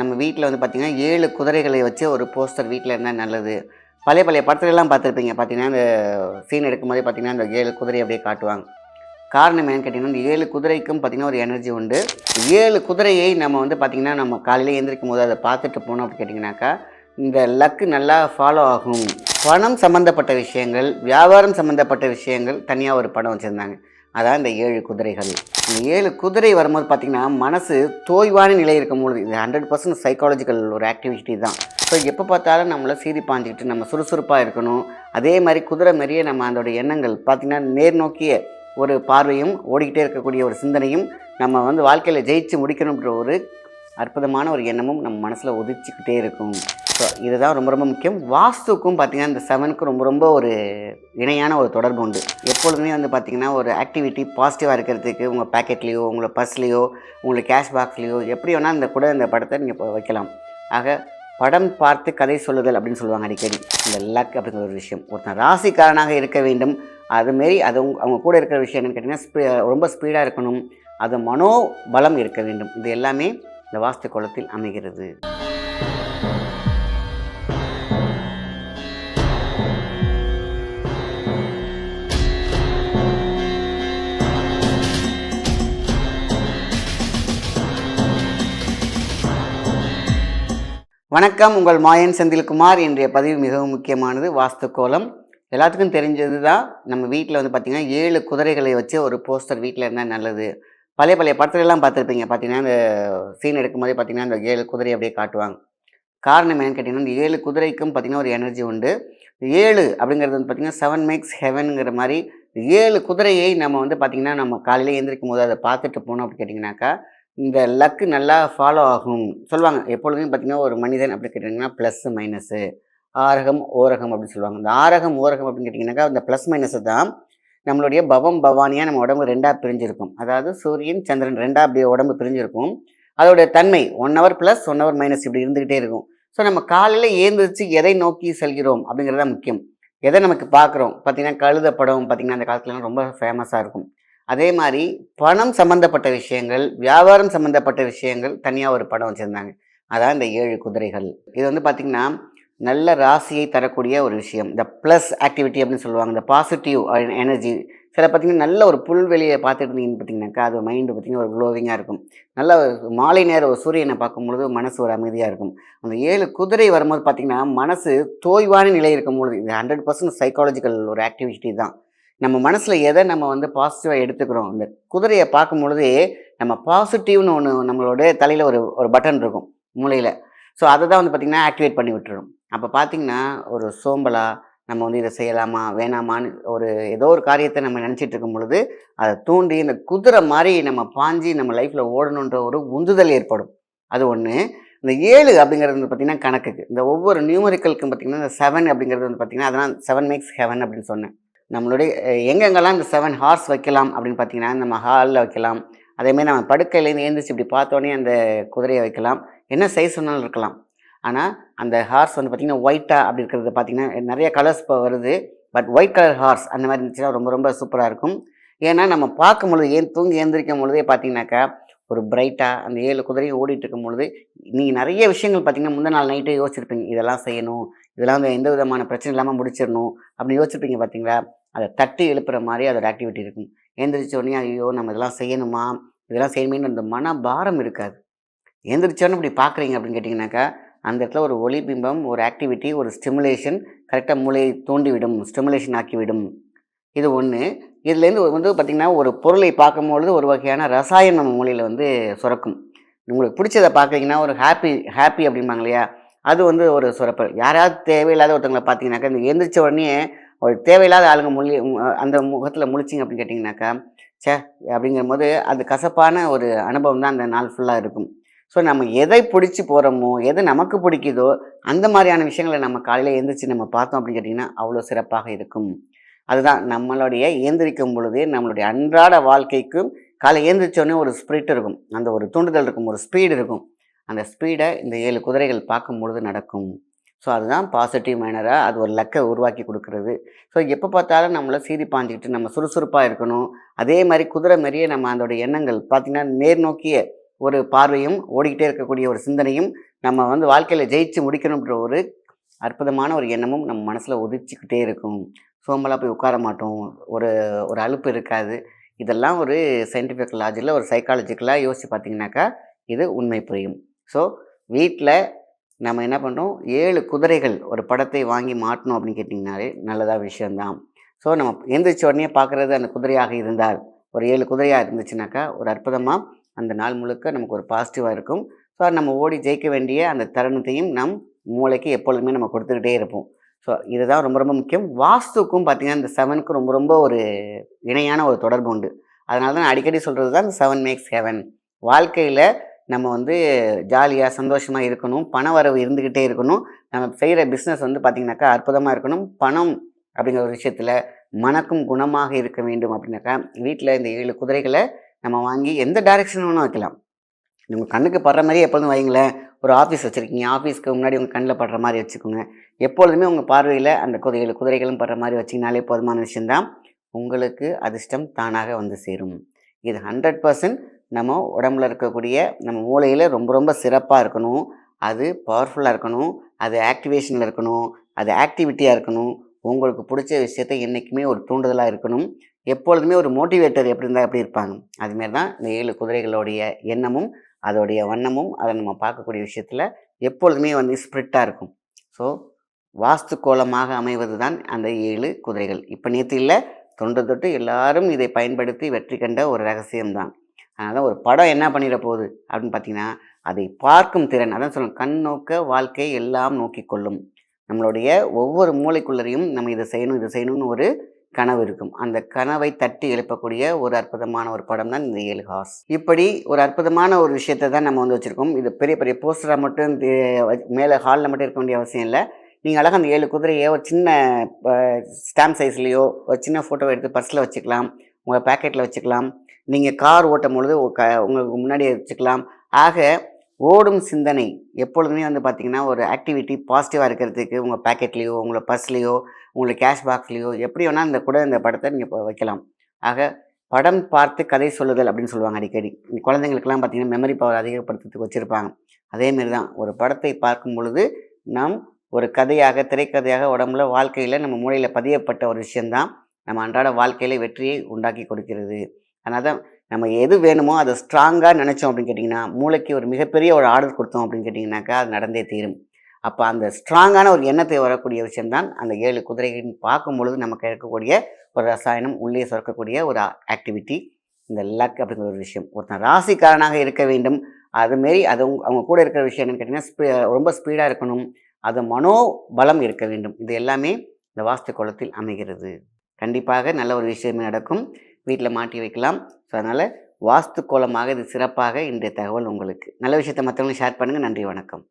நம்ம வீட்டில் வந்து பார்த்திங்கன்னா ஏழு குதிரைகளை வச்சு ஒரு போஸ்டர் வீட்டில் இருந்தால் நல்லது. பழைய பழைய படத்துலலாம் பார்த்துருப்பீங்க பார்த்தீங்கன்னா அந்த சீன் எடுக்கும்போதே பார்த்திங்கன்னா அந்த ஏழு குதிரை அப்படியே காட்டுவாங்க. காரணம் என்னன்னு கேட்டிங்கன்னா இந்த ஏழு குதிரைக்கும் பார்த்திங்கன்னா ஒரு எனர்ஜி உண்டு. ஏழு குதிரையை நம்ம வந்து பார்த்திங்கன்னா நம்ம காலையில் எழுந்திரிக்கும் போது அதை பார்த்துட்டு போனோம் அப்படின்னு கேட்டிங்கனாக்கா இந்த லக்கு நல்லா ஃபாலோ ஆகும். பணம் சம்மந்தப்பட்ட விஷயங்கள் வியாபாரம் சம்மந்தப்பட்ட விஷயங்கள் தனியாக ஒரு படம் வச்சுருந்தாங்க. அதான் இந்த ஏழு குதிரைகள். இந்த ஏழு குதிரை வரும்போது பார்த்திங்கன்னா மனசு தோய்வான நிலை இருக்கும்பொழுது இது ஹண்ட்ரட் பர்சன்ட் சைக்காலஜிக்கல் ஒரு ஆக்டிவிட்டி தான். ஸோ எப்போ பார்த்தாலும் நம்மளை சீறி பாஞ்சிக்கிட்டு நம்ம சுறுசுறுப்பாக இருக்கணும். அதே மாதிரி குதிரை மாதிரியே நம்ம அதோட எண்ணங்கள் பார்த்திங்கன்னா நேர் நோக்கிய ஒரு பார்வையும் ஓடிக்கிட்டே இருக்கக்கூடிய ஒரு சிந்தனையும் நம்ம வந்து வாழ்க்கையில் ஜெயிச்சு முடிக்கணுன்ற ஒரு அற்புதமான ஒரு எண்ணமும் நம்ம மனசில் உதிச்சுக்கிட்டே இருக்கும். ஸோ இதுதான் ரொம்ப ரொம்ப முக்கியம். வாஸ்துக்கும் பார்த்திங்கன்னா இந்த செவனுக்கும் ரொம்ப ரொம்ப ஒரு இணையான ஒரு தொடர்பு உண்டு. எப்பொழுதுமே வந்து பார்த்திங்கன்னா ஒரு ஆக்டிவிட்டி பாசிட்டிவாக இருக்கிறதுக்கு உங்கள் பேக்கெட்லேயோ உங்களை பர்ஸ்லேயோ உங்களை கேஷ் பாக்ஸ்லேயோ எப்படி வேணால் இந்த கூட இந்த படத்தை நீங்கள் வைக்கலாம். ஆக படம் பார்த்து கதை சொல்லுதல் அப்படின்னு சொல்லுவாங்க அடிக்கடி. இந்த லக் அப்படிங்கிற ஒரு விஷயம். ஒருத்தன் ராசிக்காரனாக இருக்க வேண்டும். அதுமாரி அது அவங்க கூட இருக்கிற விஷயம் என்னன்னு கேட்டிங்கன்னா ஸ்பீ ரொம்ப ஸ்பீடாக இருக்கணும். அது மனோபலம் இருக்க வேண்டும். இது எல்லாமே இந்த வாஸ்து குளத்தில் அமைகிறது. வணக்கம் உங்கள் மாயன் செந்தில்குமார். இன்றைய பதிவு மிகவும் முக்கியமானது வாஸ்து கோலம் எல்லாத்துக்கும் தெரிஞ்சது தான் நம்ம வீட்டில் வந்து பார்த்திங்கன்னா ஏழு குதிரைகளை வச்சு ஒரு போஸ்டர் வீட்டில் இருந்தால் நல்லது. பழைய பழைய படத்துலலாம் பார்த்துருப்பீங்க பார்த்தீங்கன்னா இந்த சீன் எடுக்கும்போதே பார்த்தீங்கன்னா இந்த ஏழு குதிரை அப்படியே காட்டுவாங்க. காரணம் என்னன்னு கேட்டிங்கன்னா இந்த ஏழு குதிரைக்கும் பார்த்திங்கன்னா ஒரு எனர்ஜி உண்டு. ஏழு அப்படிங்கிறது வந்து பார்த்திங்கன்னா செவன் மேக்ஸ் ஹெவனுங்கிற மாதிரி ஏழு குதிரையை நம்ம வந்து பார்த்திங்கன்னா நம்ம காலையில் எழுந்திரிக்கும் போது அதை பார்த்துட்டு போனோம் அப்படின்னு கேட்டிங்கனாக்கா இந்த லக்கு நல்லா ஃபாலோ ஆகும். சொல்லுவாங்க எப்பொழுதுமே பார்த்திங்கன்னா ஒரு மனிதன் அப்படி கேட்டிங்கன்னா ப்ளஸ்ஸு மைனஸு ஆரகம் ஓரகம் அப்படின்னு சொல்லுவாங்க. இந்த ஆரகம் ஓரகம் அப்படின்னு கேட்டிங்கனாக்கா இந்த ப்ளஸ் மைனஸு தான் நம்மளுடைய பவம் பவானியாக நம்ம உடம்பு ரெண்டாக பிரிஞ்சிருக்கும். அதாவது சூரியன் சந்திரன் ரெண்டாக அப்படியே உடம்பு பிரிஞ்சிருக்கும். அதோடைய தன்மை one hour plus one hour minus இப்படி இருந்துக்கிட்டே இருக்கும். ஸோ நம்ம காலையில் ஏந்திரிச்சு எதை நோக்கி செல்கிறோம் அப்படிங்கிறது தான் முக்கியம். எதை நமக்கு பார்க்குறோம்? பார்த்திங்கன்னா கழுத படம் பார்த்திங்கன்னா அந்த காலத்துலலாம் ரொம்ப ஃபேமஸாக இருக்கும். அதே மாதிரி பணம் சம்மந்தப்பட்ட விஷயங்கள் வியாபாரம் சம்மந்தப்பட்ட விஷயங்கள் தனியாக ஒரு படம் வச்சுருந்தாங்க. அதான் இந்த ஏழு குதிரைகள். இது வந்து பார்த்திங்கன்னா நல்ல ராசியை தரக்கூடிய ஒரு விஷயம். இந்த ப்ளஸ் ஆக்டிவிட்டி அப்படின்னு சொல்லுவாங்க. இந்த பாசிட்டிவ் எனர்ஜி சில பார்த்திங்கன்னா நல்ல ஒரு புல்வெளியை பார்த்துட்டு இருந்தீங்கன்னு பார்த்தீங்கன்னாக்கா அது மைண்டு பார்த்திங்கன்னா ஒரு க்ளோவிங்காக இருக்கும். நல்ல மாலை நேரம் ஒரு சூரியனை பார்க்கும்பொழுது மனசு ஒரு அமைதியாக இருக்கும். அந்த ஏழு குதிரை வரும்போது பார்த்திங்கன்னா மனசு தோய்வான நிலை இருக்கும் பொழுது இது ஹண்ட்ரட் பர்சன்ட் சைக்காலஜிக்கல் ஒரு ஆக்டிவிட்டி தான். நம்ம மனசில் எதை நம்ம வந்து பாசிட்டிவாக எடுத்துக்கிறோம்? இந்த குதிரையை பார்க்கும் பொழுது நம்ம பாசிட்டிவ்னு ஒன்று நம்மளோட தலையில் ஒரு ஒரு பட்டன் இருக்கும் மூளையில். ஸோ அதை தான் வந்து பார்த்திங்கன்னா ஆக்டிவேட் பண்ணி விட்டுரும். அப்போ பார்த்திங்கன்னா ஒரு சோம்பலா நம்ம வந்து இதை செய்யலாமா வேணாமான்னு ஒரு ஏதோ ஒரு காரியத்தை நம்ம நினச்சிட்டு இருக்கும் பொழுது அதை தூண்டி இந்த குதிரை மாதிரி நம்ம பாஞ்சி நம்ம லைஃப்பில் ஓடணுன்ற ஒரு உந்துதல் ஏற்படும். அது ஒன்று இந்த ஏழு அப்படிங்கிறது வந்து பார்த்திங்கன்னா கணக்குக்கு. இந்த ஒவ்வொரு நியூமரிக்கலுக்கும் பார்த்திங்கன்னா இந்த செவன் அப்படிங்கிறது வந்து பார்த்திங்கன்னா அதெல்லாம் செவன் மேக்ஸ் ஹெவன் அப்படின்னு சொன்னேன். நம்மளுடைய எங்கெங்கெல்லாம் இந்த செவன் ஹார்ஸ் வைக்கலாம் அப்படின்னு பார்த்தீங்கன்னா நம்ம ஹாலில் வைக்கலாம். அதேமாதிரி நம்ம படுக்கையிலேருந்து எழுந்திரிச்சு இப்படி பார்த்தோன்னே அந்த குதிரையை வைக்கலாம். என்ன சைஸ் வேணாலும் இருக்கலாம். ஆனால் அந்த ஹார்ஸ் வந்து பார்த்திங்கன்னா ஒயிட்டாக அப்படி இருக்கிறது பார்த்திங்கன்னா நிறைய கலர்ஸ் இப்போ வருது. பட் ஒயிட் கலர் ஹார்ஸ் அந்த மாதிரி இருந்துச்சுன்னா ரொம்ப ரொம்ப சூப்பராக இருக்கும். ஏன்னா நம்ம பார்க்கும் பொழுது ஏன் தூங்கி எழுந்திரிக்கும் பொழுதே பார்த்தீங்கன்னாக்கா ஒரு பிரைட்டாக அந்த ஏழு குதிரையும் ஓடிட்டு இருக்கும் பொழுது நீங்கள் நிறைய விஷயங்கள் பார்த்தீங்கன்னா முந்தின நாள் நைட்டே யோசிச்சிருப்பீங்க. இதெல்லாம் செய்யணும். இதெல்லாம் வந்து எந்த விதமான பிரச்சனை இல்லாமல் முடிச்சிடணும் அப்படின்னு யோசிச்சிருப்பீங்க பார்த்தீங்களா? அதை தட்டி எழுப்புற மாதிரி அதோட ஆக்டிவிட்டி இருக்கும். எந்திரிச்சோடனே ஐயோ நம்ம இதெல்லாம் செய்யணுமா? இதெல்லாம் செய்யணுமேனு அந்த மன பாரம் இருக்காது. எழுந்திரிச்சோன்னு இப்படி பார்க்குறீங்க அப்படின்னு கேட்டிங்கனாக்கா அந்த இடத்துல ஒரு ஒளி பிம்பம் ஒரு ஆக்டிவிட்டி ஒரு ஸ்டிமுலேஷன் கரெக்டாக மூளையை தூண்டிவிடும் ஸ்டிமுலேஷன் ஆக்கிவிடும். இது ஒன்று இதுலேருந்து வந்து பார்த்திங்கன்னா ஒரு பொருளை பார்க்கும்பொழுது ஒரு வகையான ரசாயனம் நம்ம மூலையில் வந்து சுரக்கும். உங்களுக்கு பிடிச்சதை பார்க்குறீங்கன்னா ஒரு ஹாப்பி ஹாப்பி அப்படிம்பாங்க இல்லையா? அது வந்து ஒரு சுரப்பல். யாராவது தேவையில்லாத ஒருத்தவங்களை பார்த்தீங்கன்னாக்கா இந்த எந்திரிச்ச உடனே ஒரு தேவையில்லாத ஆளுங்க மொழி அந்த முகத்தில் முழிச்சிங்க அப்படின்னு கேட்டிங்கனாக்கா ச்சே அப்படிங்கிற போது அது கசப்பான ஒரு அனுபவம் தான் அந்த நாள் ஃபுல்லாக இருக்கும். ஸோ நம்ம எதை பிடிச்சி போகிறோமோ எது நமக்கு பிடிக்குதோ அந்த மாதிரியான விஷயங்களை நம்ம காலையில் எழுந்திரிச்சு நம்ம பார்த்தோம் அப்படின்னு கேட்டிங்கன்னா அவ்வளோ சிறப்பாக இருக்கும். அதுதான் நம்மளுடைய ஏந்திரிக்கும் பொழுது நம்மளுடைய அன்றாட வாழ்க்கைக்கும் காலை ஏந்திரிச்சோடனே ஒரு ஸ்பிரிட் இருக்கும். அந்த ஒரு தூண்டுதல் இருக்கும் ஒரு ஸ்பீடு இருக்கும். அந்த ஸ்பீடை இந்த ஏழு குதிரைகள் பார்க்கும் பொழுது நடக்கும். ஸோ அதுதான் பாசிட்டிவ் மேனராக அது ஒரு லக்கை உருவாக்கி கொடுக்குறது. ஸோ எப்போ பார்த்தாலும் நம்மளை சீறி பாஞ்சிக்கிட்டு நம்ம சுறுசுறுப்பாக இருக்கணும். அதே மாதிரி குதிரை மாதிரியே நம்ம அதோட எண்ணங்கள் பார்த்திங்கன்னா நேர் நோக்கிய ஒரு பார்வையும் ஓடிக்கிட்டே இருக்கக்கூடிய ஒரு சிந்தனையும் நம்ம வந்து வாழ்க்கையில் ஜெயிச்சு முடிக்கணுன்ற ஒரு அற்புதமான ஒரு எண்ணமும் நம்ம மனசில் உதிச்சுக்கிட்டே இருக்கும். சோம்பலாக போய் உட்கார மாட்டோம். ஒரு ஒரு அலுப்பு இருக்காது. இதெல்லாம் ஒரு சயின்டிஃபிக் லாஜில் ஒரு சைக்காலஜிக்கலாக யோசித்து பார்த்தீங்கன்னாக்கா இது உண்மை புரியும். ஸோ வீட்டில் நம்ம என்ன பண்ணுறோம் ஏழு குதிரைகள் ஒரு படத்தை வாங்கி மாட்டணும் அப்படின்னு கேட்டிங்கனாலே நல்லதாக விஷயந்தான் ஸோ நம்ம எந்திரிச்ச உடனே பார்க்குறது அந்த குதிரையாக இருந்தால் ஒரு ஏழு குதிரையாக இருந்துச்சுனாக்கா ஒரு அற்புதமாக அந்த நாள் முழுக்க நமக்கு ஒரு பாசிட்டிவாக இருக்கும். ஸோ நம்ம ஓடி ஜெயிக்க வேண்டிய அந்த தருணத்தையும் நம் மூளைக்கு எப்பொழுதுமே நம்ம கொடுத்துக்கிட்டே இருப்போம். ஸோ இதுதான் ரொம்ப ரொம்ப முக்கியம். வாஸ்துக்கும் பார்த்திங்கன்னா இந்த செவனுக்கும் ரொம்ப ரொம்ப ஒரு இணையான ஒரு தொடர்பு உண்டு. அதனால தான் நான் அடிக்கடி சொல்கிறது தான் செவன் மேக்ஸ் ஹெவன் வாழ்க்கையில் நம்ம வந்து ஜாலியாக சந்தோஷமாக இருக்கணும் பண வரவு இருந்துக்கிட்டே இருக்கணும். நம்ம செய்கிற பிஸ்னஸ் வந்து பார்த்திங்கனாக்கா அற்புதமாக இருக்கணும். பணம் அப்படிங்கிற ஒரு விஷயத்தில் மனக்கும் குணமாக இருக்க வேண்டும் அப்படின்னாக்கா வீட்டில் இந்த ஏழு குதிரைகளை நம்ம வாங்கி எந்த டைரெக்ஷன் வேணும் வைக்கலாம். உங்கள் கண்ணுக்கு படுற மாதிரி எப்பொழுதும் வைங்களேன். ஒரு ஆஃபீஸ் வச்சுருக்கீங்க. ஆஃபீஸ்க்கு முன்னாடி உங்கள் கண்ணில் படுற மாதிரி வச்சுக்கோங்க. எப்பொழுதுமே உங்கள் பார்வையில் அந்த குதிரைகள் குதிரைகளும் படுற மாதிரி வச்சிங்கனாலே போதுமான விஷயந்தான் உங்களுக்கு அதிர்ஷ்டம் தானாக வந்து சேரும். இது ஹண்ட்ரட் பர்சன்ட் நம்ம உடம்புல இருக்கக்கூடிய நம்ம மூளையில் ரொம்ப ரொம்ப சிறப்பாக இருக்கணும். அது பவர்ஃபுல்லாக இருக்கணும். அது ஆக்டிவேஷனில் இருக்கணும். அது ஆக்டிவிட்டியாக இருக்கணும். உங்களுக்கு பிடிச்ச விஷயத்த என்றைக்குமே ஒரு தூண்டுதலாக இருக்கணும். எப்பொழுதுமே ஒரு மோட்டிவேட்டர் எப்படி இருந்தால் எப்படி இருப்பாங்க? அதுமாரி தான் இந்த ஏழு குதிரைகளுடைய எண்ணமும் அதோடைய வண்ணமும் அதை நம்ம பார்க்கக்கூடிய விஷயத்தில் எப்பொழுதுமே வந்து ஸ்ப்ரிட்டாக இருக்கும். ஸோ வாஸ்து கோலமாக அமைவது தான் அந்த ஏழு குதிரைகள். இப்போ நேற்று இல்லை தொன்று தொட்டு எல்லாரும் இதை பயன்படுத்தி வெற்றி கண்ட ஒரு ரகசியம்தான். அதான் ஒரு படம் என்ன பண்ணிட போகுது? அப்படின்னு பார்த்தீங்கன்னா அதை பார்க்கும் திறன் அதான் சொல்லணும் கண் நோக்க வாழ்க்கை எல்லாம் நோக்கி கொள்ளும். நம்மளுடைய ஒவ்வொரு மூளைக்குள்ளரையும் நம்ம இதை செய்யணும் இதை செய்யணும்னு ஒரு கனவு இருக்கும். அந்த கனவை தட்டி எழுப்பக்கூடிய ஒரு அற்புதமான ஒரு படம் தான் இந்த ஏழு ஹார்ஸ். இப்படி ஒரு அற்புதமான ஒரு விஷயத்தை தான் நம்ம வந்து வச்சுருக்கோம். இது பெரிய பெரிய போஸ்டராக மட்டும் மேலே ஹாலில் மட்டும் இருக்க வேண்டிய அவசியம் இல்லை. நீங்கள் அழகாக அந்த ஏழு குதிரையை ஒரு சின்ன ஸ்டாம்ப் சைஸ்லேயோ ஒரு சின்ன ஃபோட்டோவை எடுத்து பர்ஸில் வச்சுக்கலாம். உங்கள் பேக்கெட்டில் வச்சுக்கலாம். நீங்கள் கார் ஓட்டும் பொழுது க உங்களுக்கு முன்னாடி வச்சுக்கலாம். ஆக ஓடும் சிந்தனை எப்பொழுதுமே வந்து பார்த்திங்கன்னா ஒரு ஆக்டிவிட்டி பாசிட்டிவாக இருக்கிறதுக்கு உங்கள் பேக்கெட்லேயோ உங்களை பர்ஸ்லேயோ உங்களை கேஷ் பாக்ஸ்லேயோ எப்படி வேணால் இந்த கூட இந்த படத்தை நீங்கள் வைக்கலாம். ஆக படம் பார்த்து கதை சொல்லுதல் அப்படின்னு சொல்லுவாங்க அடிக்கடி. இந்த குழந்தைங்களுக்கெல்லாம் பார்த்திங்கன்னா மெமரி பவர் அதிகப்படுத்துறதுக்கு வச்சுருப்பாங்க. அதேமாரி தான் ஒரு படத்தை பார்க்கும் பொழுது நாம் ஒரு கதையாக திரைக்கதையாக உடம்புல வாழ்க்கையில் நம்ம மூளையில் பதியப்பட்ட ஒரு விஷயந்தான் நம்ம அன்றாட வாழ்க்கையில் வெற்றியை உண்டாக்கி கொடுக்கிறது. அதனால் தான் நம்ம எது வேணுமோ அதை ஸ்ட்ராங்காக நினச்சோம் அப்படின்னு கேட்டிங்கன்னா மூளைக்கு ஒரு மிகப்பெரிய ஒரு ஆர்டர் கொடுத்தோம் அப்படின்னு கேட்டிங்கனாக்கா அது நடந்தே தீரும். அப்போ அந்த ஸ்ட்ராங்கான ஒரு எண்ணத்தை வரக்கூடிய விஷயம்தான் அந்த ஏழு குதிரைகளின் பார்க்கும் பொழுது நமக்கு இருக்கக்கூடிய ஒரு ரசாயனம் உள்ளே சுரக்கக்கூடிய ஒரு ஆக்டிவிட்டி இந்த லக் அப்படிங்கிற ஒரு விஷயம். ஒருத்தன் ராசிக்காரனாக இருக்க வேண்டும். அதுமாரி அது அவங்க கூட இருக்கிற விஷயம் என்னென்னு கேட்டிங்கன்னா ஸ்பீ ரொம்ப ஸ்பீடாக இருக்கணும். அது மனோபலம் இருக்க வேண்டும். இது எல்லாமே இந்த வாஸ்து குளத்தில் அமைகிறது. கண்டிப்பாக நல்ல ஒரு விஷயமே நடக்கும். வீட்டில் மாட்டி வைக்கலாம். ஸோ அதனால் வாஸ்து கோலமாக இது சிறப்பாக இன்றைய தகவல் உங்களுக்கு. நல்ல விஷயத்தை மற்றவங்களும் ஷேர் பண்ணுங்கள் நன்றி வணக்கம்.